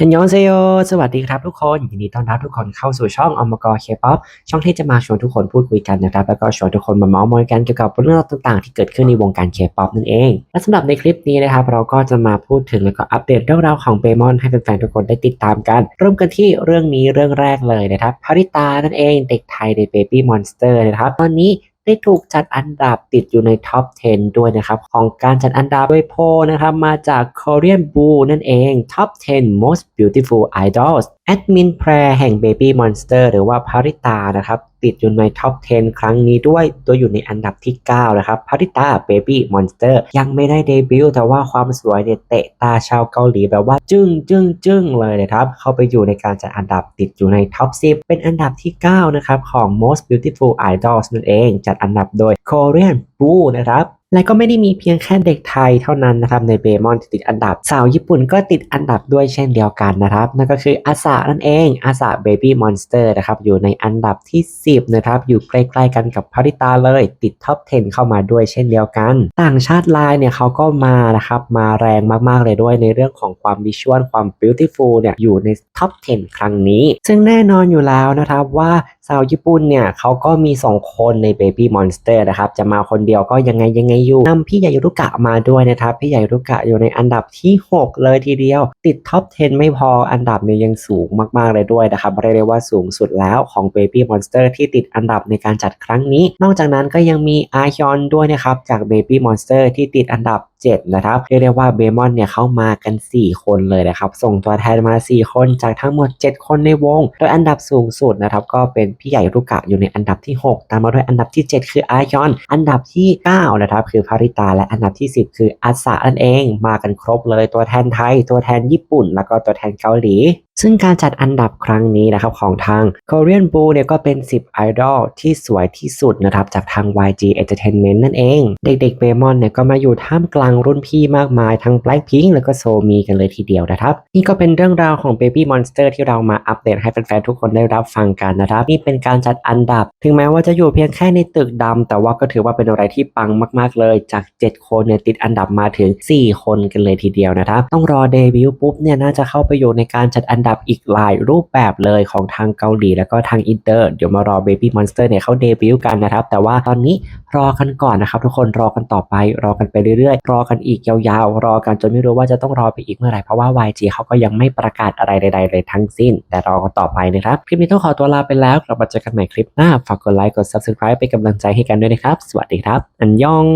ฮันยองเซโย สวัสดีครับทุกคน ยินดีต้อนรับทุกคนเข้าสู่ช่องอมกรเคป๊อปช่องที่จะมาชวนทุกคนพูดคุยกันนะครับ แล้วก็ชวนทุกคนมาเมาส์มอยกันเกี่ยวกับเรื่องราวต่างๆ ที่เกิดขึ้นในวงการเคป๊อปนั่นเอง และสำหรับในคลิปนี้นะครับ เราก็จะมาพูดถึงแล้วก็อัปเดตเรื่องราวของเบมอนให้แฟนๆทุกคนได้ติดตามกัน เริ่มกันที่เรื่องนี้เรื่องแรกเลยนะครับพาริตานั่นเอง เด็กไทยใน Baby Monster นะครับ ตอนนี้ ได้ถูกจัดอันดับติดอยู่ในท็อป 10 ด้วยนะครับ ของการจัดอันดับโดยโพนะครับ มาจาก Korean Blue นั่นเอง Top 10 Most Beautiful Idols แอดมินแพรแห่ง Baby Monster หรือว่าพาริตานะครับ ติดอยู่ในท็อป 10 ครั้งนี้ด้วย ตัวอยู่ในอันดับที่ 9 นะครับพาริตา Baby Monster ยังไม่ได้เดบิวต์แต่ว่าความสวยเนี่ยเตะตาชาวเกาหลีแบบว่าจึ้งจึ้งจึ้งเลยนะครับ เข้าไปอยู่ในการจัดอันดับติดอยู่ในท็อป 10 เป็นอันดับที่ 9 นะครับ ของ Most Beautiful Idols นั่นเอง จัดอันดับโดย Korean Blue นะครับ และก็ไม่ได้มีเพียงแค่เด็กไทยเท่านั้นนะครับในเบมอนที่ติดอันดับ สาวญี่ปุ่นก็ติดอันดับด้วยเช่นเดียวกันนะครับ นั่นก็คืออาสานั่นเองอาสาเบบี้มอนสเตอร์นะครับอยู่ในอันดับที่ 10นะครับอยู่ใกล้ๆกันกับพาริตาเลย ติดท็อป 10 เข้ามาด้วยเช่นเดียวกัน ต่างชาติไลน์เนี่ยเขาก็มานะครับมาแรงมากๆเลยด้วยในเรื่องของความวิชวลความบิวตี้ฟูลเนี่ยอยู่ในท็อป 10 ครั้งนี้ ซึ่งแน่นอนอยู่แล้วนะครับว่า สาวญี่ปุ่นเนี่ยเขาก็มี 2 คนใน Baby Monster นะครับ จะมาคนเดียวก็ยังไงยังไงอยู่นำพี่ใหญ่รุกะมาด้วยนะครับ พี่ใหญ่รุกะอยู่ในอันดับที่ 6 เลยทีเดียว ติดท็อป 10 ไม่พออันดับเนี่ยยังสูงมากๆเลยด้วยนะครับเรียกได้ว่าสูงสุดแล้วของ Baby Monster ที่ติดอันดับในการจัดครั้งนี้ นอกจากนั้นก็ยังมีอาฮยอนด้วยนะครับจาก Baby Monster ที่ติดอันดับ7 นะครับเรียกได้ว่าเบมอนเนี่ยเข้ามากัน 4 คนเลยนะครับ ส่งตัวแทนมา 4 คนจากทั้งหมด 7 คนในวง โดยอันดับสูงสุดนะครับก็เป็นพี่ใหญ่รุกะอยู่ในอันดับที่ 6 ตามมาด้วยอันดับที่ 7 คืออายอน อันดับที่ 9 นะครับ คือพาริตา และอันดับที่ 10 คืออาสานั่นเอง มากันครบเลยตัวแทนไทย ตัวแทนญี่ปุ่น แล้วก็ตัวแทนเกาหลี ซึ่งการจัดอันดับครั้งนี้นะครับของทาง Korean Blue เนี่ยก็เป็น 10 ไอดอลที่สวยที่สุดนะครับจากทาง YG Entertainment นั่นเอง เด็กๆเบมอนเนี่ยก็มาอยู่ท่ามกลางรุ่นพี่มากมายทั้ง Blackpink แล้วก็โซมีกันเลยทีเดียวนะครับ นี่ก็เป็นเรื่องราวของ Baby Monster ที่เรามาอัปเดตให้แฟนๆทุกคนได้รับฟังกันนะครับนี่เป็นการจัดอันดับ ถึงแม้ว่าจะอยู่เพียงแค่ในตึกดำแต่ว่าก็ถือว่าเป็นอะไรที่ปังมากๆเลยจาก 7 คนเนี่ยติดอันดับมาถึง 4 คนกันเลยทีเดียวนะครับต้องรอเดบิวต์ปุ๊บเนี่ยน่าจะเข้าไปอยู่ในการจัดอันดับอีกหลายรูปแบบเลยของทางเกาหลีแล้วก็ทางอินเตอร์เดี๋ยวมารอ Baby Monster เนี่ยเขาเดบิวต์กันนะครับ แต่ว่าตอนนี้รอกันก่อนนะครับ ทุกคนรอกันต่อไป รอกันไปเรื่อยๆ รอกันอีกยาวๆ รอกันจนไม่รู้ว่าจะต้องรอไปอีกเมื่อไหร่เพราะว่า YG เขาก็ยังไม่ประกาศอะไรใดๆเลยทั้งสิ้น แต่รอกันต่อไปนะครับคลิปนี้ต้องขอตัวลาไปแล้วกลับมาเจอกันใหม่คลิปหน้าฝากกดไลค์กด subscribe เป็นกำลังใจให้กันด้วยนะครับ สวัสดีครับ อันยอง